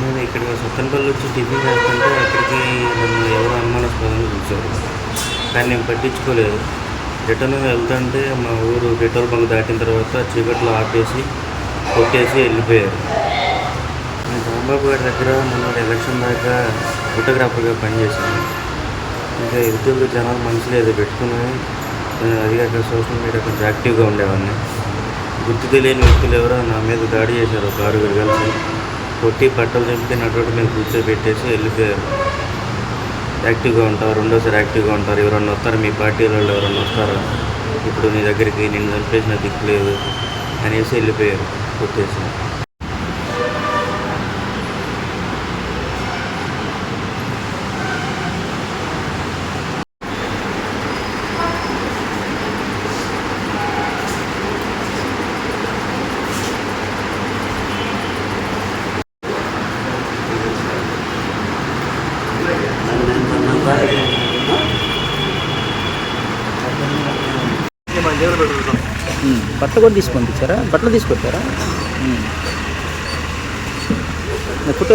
నేను ఇక్కడ సత్తెనపల్లి వచ్చి టిఫిన్ చేస్తుంటే అక్కడికి నన్ను ఎవరు అనుమానాస్పదంగా చూశారు కానీ నేను పట్టించుకోలేదు. రిటర్న్ వెళ్తుంటే మా ఊరు పెట్రోల్ బంక్ దాటిన తర్వాత చీకట్లో ఆపేసి కొట్టేసి వెళ్ళిపోయారు. నేను రాంబాబు గారి దగ్గర మొన్న ఎలక్షన్ దాకా ఫోటోగ్రాఫర్గా పనిచేశాను. ఇంకా యువతులు జనాలు మనసులో ఏదో పెట్టుకుని అది కాక సోషల్ మీడియా కొంచెం యాక్టివ్గా ఉండేవాడిని. గుర్తు తెలియని వ్యక్తులు ఎవరో నా మీద దాడి చేశారు ఒక ఆరుగురు కలిసి. కొట్టి బట్టలు చింపి నటువంటి మీద కూర్చోబెట్టేసి వెళ్ళిపోయారు. యాక్టివ్గా ఉంటారు రెండోసారి యాక్టివ్గా ఉంటారు. ఎవరన్నా వస్తారు? మీ పార్టీ వాళ్ళు ఎవరన్నా వస్తారా? ఇప్పుడు నీ దగ్గరికి నేను చంపేసిన దిక్కు లేదు అనేసి వెళ్ళిపోయారు. కొట్టేసి. ఉమ్. బట్టలు కూడా తీసుకొని పంపించారా బట్టలు తీసుకొచ్చారా? ఫోటో